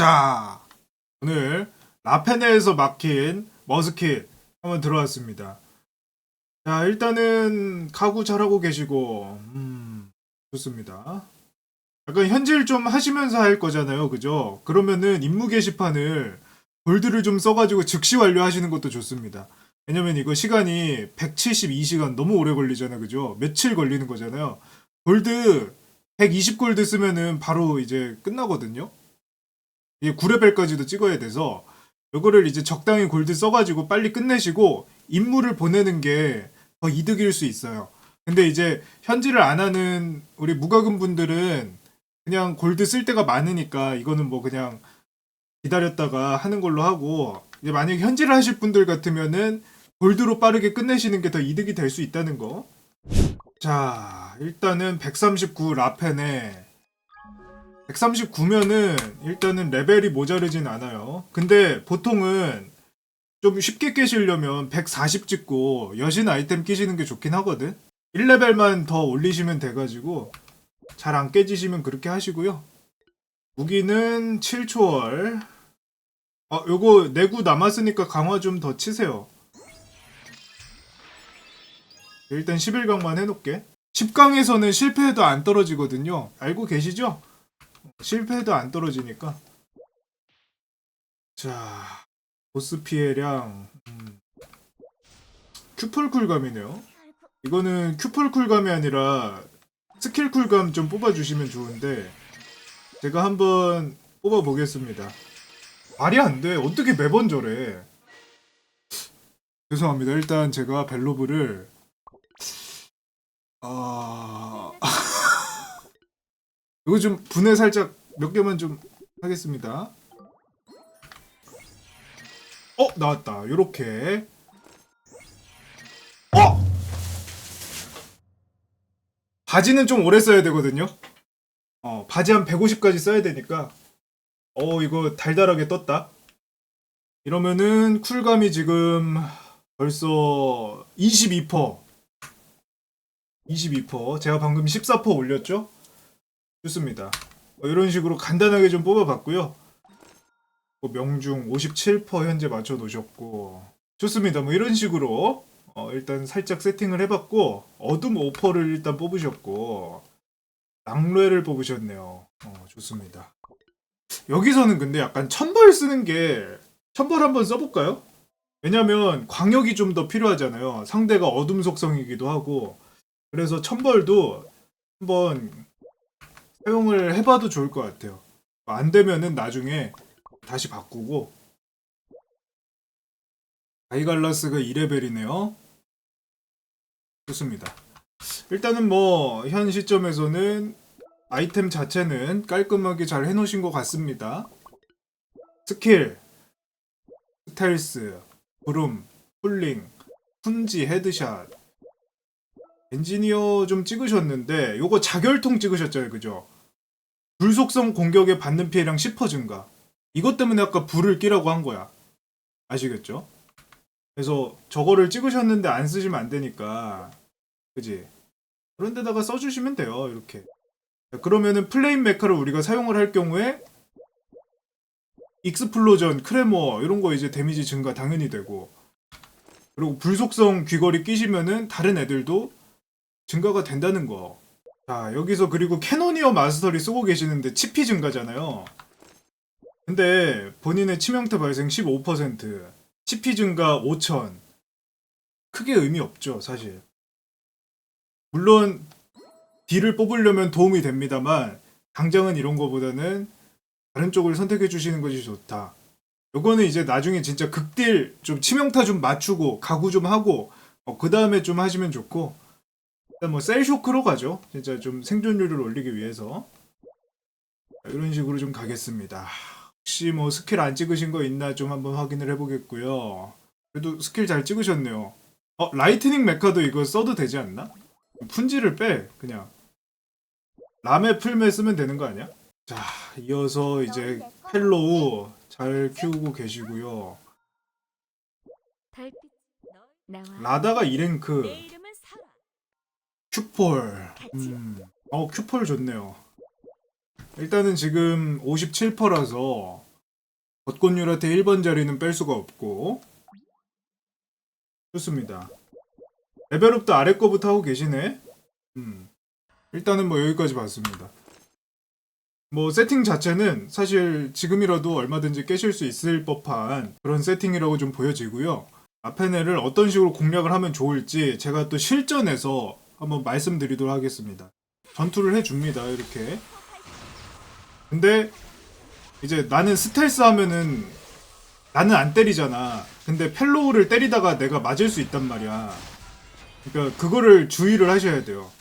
자, 오늘 라페네에서 막힌 머스킷 한번 들어왔습니다. 자, 일단은 가구 잘하고 계시고, 음, 좋습니다. 약간 현질 좀 하시면서 할 거잖아요, 그죠? 그러면은 임무 게시판을 골드를 좀 써가지고 즉시 완료하시는 것도 좋습니다. 왜냐면 이거 시간이 172시간 너무 오래 걸리잖아요, 그죠? 며칠 걸리는 거잖아요. 골드 120골드 쓰면은 바로 이제 끝나거든요. 이게 9레벨까지도 찍어야 돼서 이거를 이제 적당히 골드 써가지고 빨리 끝내시고 임무를 보내는 게 더 이득일 수 있어요. 근데 이제 현질을 안 하는 우리 무과금 분들은 그냥 골드 쓸 때가 많으니까 이거는 뭐 그냥 기다렸다가 하는 걸로 하고 이제 만약에 현질을 하실 분들 같으면은 골드로 빠르게 끝내시는 게 더 이득이 될 수 있다는 거. 자, 일단은 139 라펜에 139면은 일단은 레벨이 모자르진 않아요. 근데 보통은 좀 쉽게 깨시려면 140 찍고 여신 아이템 끼시는 게 좋긴 하거든. 1레벨만 더 올리시면 돼가지고 잘 안 깨지시면 그렇게 하시고요. 무기는 7초월. 아, 요거 내구 남았으니까 강화 좀 더 치세요. 일단 11강만 해놓게. 10강에서는 실패해도 안 떨어지거든요. 알고 계시죠? 실패해도 안 떨어지니까. 자, 보스 피해량. 음. 큐펄 쿨감이네요. 이거는 큐펄 쿨감이 아니라 스킬 쿨감 좀 뽑아주시면 좋은데 제가 한번 뽑아보겠습니다. 말이 안 돼. 어떻게 매번 저래. 죄송합니다. 일단 제가 벨로브를 아 이거 좀 분해 살짝 몇 개만 좀 하겠습니다. 어 나왔다. 요렇게 어 바지는 좀 오래 써야 되거든요. 어 바지 한 150까지 써야 되니까 어 이거 달달하게 떴다. 이러면은 쿨감이 지금 벌써 22%. 22%. 제가 방금 14% 올렸죠? 좋습니다. 뭐 이런 식으로 간단하게 좀 뽑아봤고요. 뭐 명중 57% 현재 맞춰 놓으셨고 좋습니다. 뭐 이런 식으로 어, 일단 살짝 세팅을 해봤고 어둠 오퍼를 일단 뽑으셨고 낭뢰를 뽑으셨네요. 어, 좋습니다. 여기서는 근데 약간 천벌 쓰는 게 천벌 한번 써볼까요? 왜냐면 광역이 좀 더 필요하잖아요. 상대가 어둠 속성이기도 하고 그래서 천벌도 한번 사용을 해봐도 좋을 것 같아요. 안 되면은 나중에 다시 바꾸고 아이갈라스가 2레벨이네요. 좋습니다. 일단은 뭐 현 시점에서는 아이템 자체는 깔끔하게 잘 해놓으신 것 같습니다. 스킬, 스텔스, 브룸, 쿨링, 훈지, 헤드샷, 엔지니어 좀 찍으셨는데 요거 자결통 찍으셨잖아요 그죠? 불속성 공격에 받는 피해량 10% 증가 이것 때문에 아까 불을 끼라고 한 거야 아시겠죠? 그래서 저거를 찍으셨는데 안 쓰시면 안 되니까 그지? 그런 데다가 써주시면 돼요 이렇게 자, 그러면은 플레임 메카를 우리가 사용을 할 경우에 익스플로전, 크레모 이런 거 이제 데미지 증가 당연히 되고 그리고 불속성 귀걸이 끼시면은 다른 애들도 증가가 된다는 거. 자, 여기서 그리고 캐노니어 마스터리 쓰고 계시는데 치피 증가잖아요. 근데 본인의 치명타 발생 15%, 치피 증가 5천. 크게 의미 없죠, 사실. 물론 딜을 뽑으려면 도움이 됩니다만 당장은 이런 거보다는 다른 쪽을 선택해 주시는 것이 좋다. 요거는 이제 나중에 진짜 극딜 좀 치명타 좀 맞추고 가구 좀 하고 어, 그 다음에 좀 하시면 좋고 뭐 셀 쇼크로 가죠. 진짜 좀 생존율을 올리기 위해서 자, 이런 식으로 좀 가겠습니다. 혹시 뭐 스킬 안 찍으신 거 있나 좀 한번 확인을 해보겠고요. 그래도 스킬 잘 찍으셨네요. 어 라이트닝 메카도 이거 써도 되지 않나? 품지를 빼 그냥 람의 풀메 쓰면 되는 거 아니야? 자 이어서 이제 헬로우 잘 키우고 계시고요. 라다가 2랭크 내 이름은 사라 큐폴. 음. 어, 큐폴 좋네요. 일단은 지금 57%라서 벚꽃 유라테 1번 자리는 뺄 수가 없고 좋습니다. 레벨업도 아래 거부터 하고 계시네. 음. 일단은 뭐 여기까지 봤습니다. 뭐 세팅 자체는 사실 지금이라도 얼마든지 깨실 수 있을 법한 그런 세팅이라고 좀 보여지고요. 아페네를 어떤 식으로 공략을 하면 좋을지 제가 또 실전에서 한번 말씀드리도록 하겠습니다. 전투를 해줍니다. 이렇게. 근데 이제 나는 스텔스 하면은 나는 안 때리잖아. 근데 펠로우를 때리다가 내가 맞을 수 있단 말이야. 그러니까 그거를 주의를 하셔야 돼요.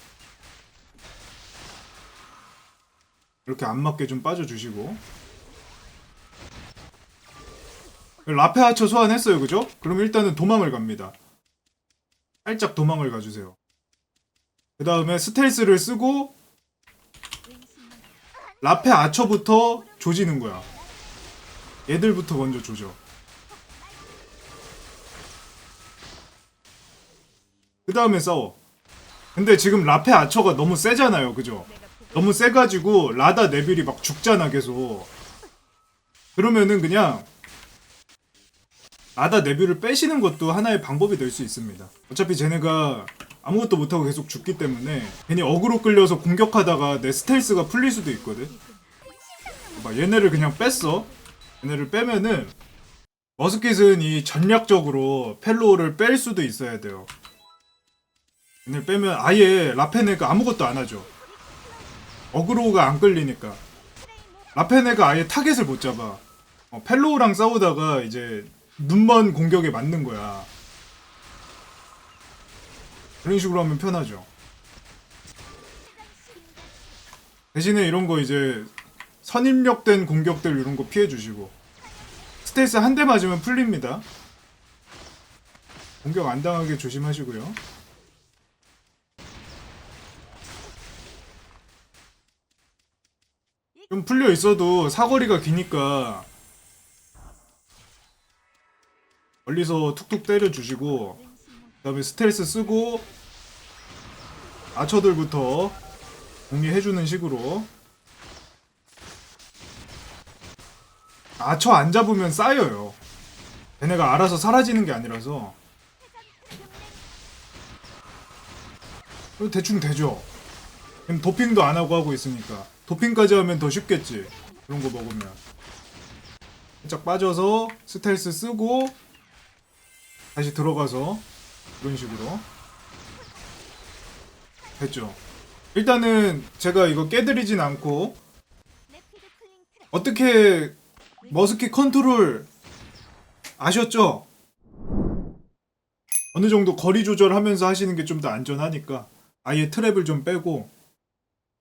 이렇게 안 맞게 좀 빠져주시고. 라페 하처 소환했어요, 그죠? 그럼 일단은 도망을 갑니다. 살짝 도망을 가주세요. 그 다음에 스텔스를 쓰고 라페 아처부터 조지는 거야. 얘들부터 먼저 조져. 그 다음에 싸워. 근데 지금 라페 아처가 너무 세잖아요, 그죠? 너무 세가지고 라다 네빌이 막 죽잖아 계속. 그러면은 그냥 라다 네빌을 빼시는 것도 하나의 방법이 될 수 있습니다. 어차피 쟤네가 아무것도 못하고 계속 죽기 때문에 괜히 어그로 끌려서 공격하다가 내 스텔스가 풀릴 수도 있거든. 막 얘네를 그냥 뺐어. 얘네를 빼면은 머스킷은 이 전략적으로 펠로우를 뺄 수도 있어야 돼요. 얘네를 빼면 아예 라페네가 아무것도 안 하죠. 어그로가 안 끌리니까. 라페네가 아예 타겟을 못 잡아. 어, 펠로우랑 싸우다가 이제 눈먼 공격에 맞는 거야. 그런 식으로 하면 편하죠. 대신에 이런 거 이제 선입력된 공격들 이런 거 피해 주시고 스텔스 한 대 맞으면 풀립니다. 공격 안 당하게 조심하시고요. 좀 풀려 있어도 사거리가 기니까 멀리서 툭툭 때려 주시고 그 다음에 스텔스 쓰고 아처들부터 정리해주는 식으로 아처 안 잡으면 쌓여요. 얘네가 알아서 사라지는 게 아니라서 대충 되죠. 그럼 도핑도 안 하고 하고 있으니까 도핑까지 하면 더 쉽겠지. 그런 거 먹으면 살짝 빠져서 스텔스 쓰고 다시 들어가서 이런 식으로 됐죠. 일단은 제가 이거 깨드리진 않고 어떻게 머스킷 컨트롤 아셨죠? 어느 정도 거리 조절하면서 하시는 게 좀 더 안전하니까 아예 트랩을 좀 빼고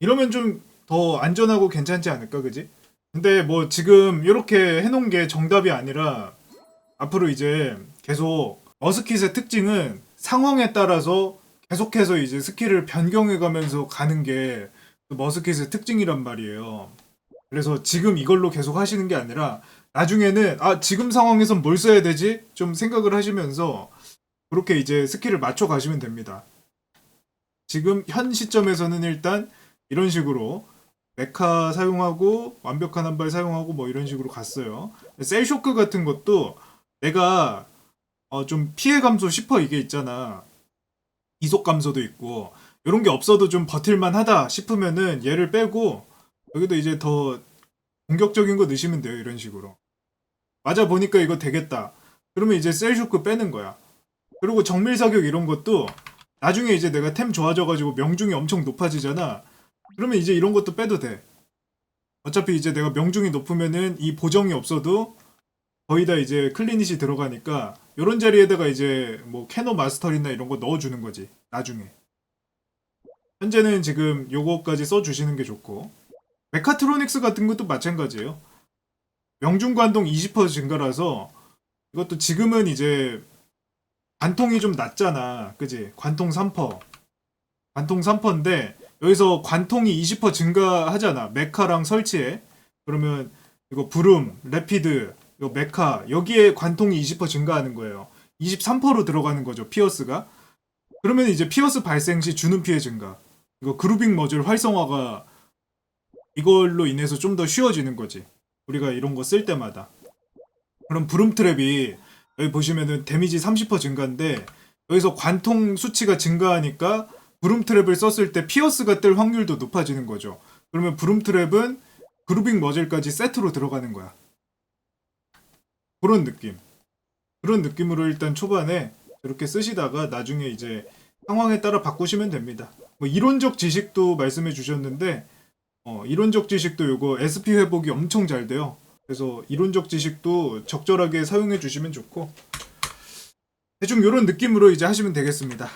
이러면 좀 더 안전하고 괜찮지 않을까 그지? 근데 뭐 지금 이렇게 해놓은 게 정답이 아니라 앞으로 이제 계속 머스킷의 특징은 상황에 따라서 계속해서 이제 스킬을 변경해가면서 가는 게그 머스킷의 특징이란 말이에요. 그래서 지금 이걸로 계속 하시는 게 아니라 나중에는 아 지금 상황에선 뭘 써야 되지? 좀 생각을 하시면서 그렇게 이제 스킬을 맞춰 가시면 됩니다. 지금 현 시점에서는 일단 이런 식으로 메카 사용하고 완벽한 한 발 사용하고 뭐 이런 식으로 갔어요. 셀 쇼크 같은 것도 내가 어, 좀 피해 감소 10% 이게 있잖아. 이속 감소도 있고 이런 게 없어도 좀 버틸만 하다 싶으면은 얘를 빼고 여기도 이제 더 공격적인 거 넣으시면 돼요 이런 식으로. 맞아 보니까 이거 되겠다. 그러면 이제 셀 쇼크 빼는 거야. 그리고 정밀 사격 이런 것도 나중에 이제 내가 템 좋아져가지고 명중이 엄청 높아지잖아. 그러면 이제 이런 것도 빼도 돼. 어차피 이제 내가 명중이 높으면은 이 보정이 없어도 거의 다 이제 클리닛이 들어가니까 이런 자리에다가 이제 뭐 캐노 마스터리나 이런 거 넣어주는 거지 나중에. 현재는 지금 요거까지 써주시는 게 좋고. 메카트로닉스 같은 것도 마찬가지예요. 명중 관동 20% 증가라서 이것도 지금은 이제 관통이 좀 낮잖아. 그지? 관통 3% 관통 3%인데 여기서 관통이 20% 증가하잖아. 메카랑 설치에 그러면 이거 브룸 레피드 요 메카 여기에 관통이 20% 증가하는 거예요. 23%로 들어가는 거죠. 피어스가. 그러면 이제 피어스 발생 시 주는 피해 증가. 이거 그루빙 머즐 활성화가 이걸로 인해서 좀 더 쉬워지는 거지. 우리가 이런 거 쓸 때마다. 그럼 브룸 트랩이 여기 보시면은 데미지 30% 증가인데 여기서 관통 수치가 증가하니까 브룸 트랩을 썼을 때 피어스가 뜰 확률도 높아지는 거죠. 그러면 브룸 트랩은 그루빙 머즐까지 세트로 들어가는 거야. 그런 느낌. 그런 느낌으로 일단 초반에 이렇게 쓰시다가 나중에 이제 상황에 따라 바꾸시면 됩니다. 뭐 이론적 지식도 말씀해 주셨는데 어, 이론적 지식도 요거 SP 회복이 엄청 잘 돼요. 그래서 이론적 지식도 적절하게 사용해 주시면 좋고 대충 이런 느낌으로 이제 하시면 되겠습니다.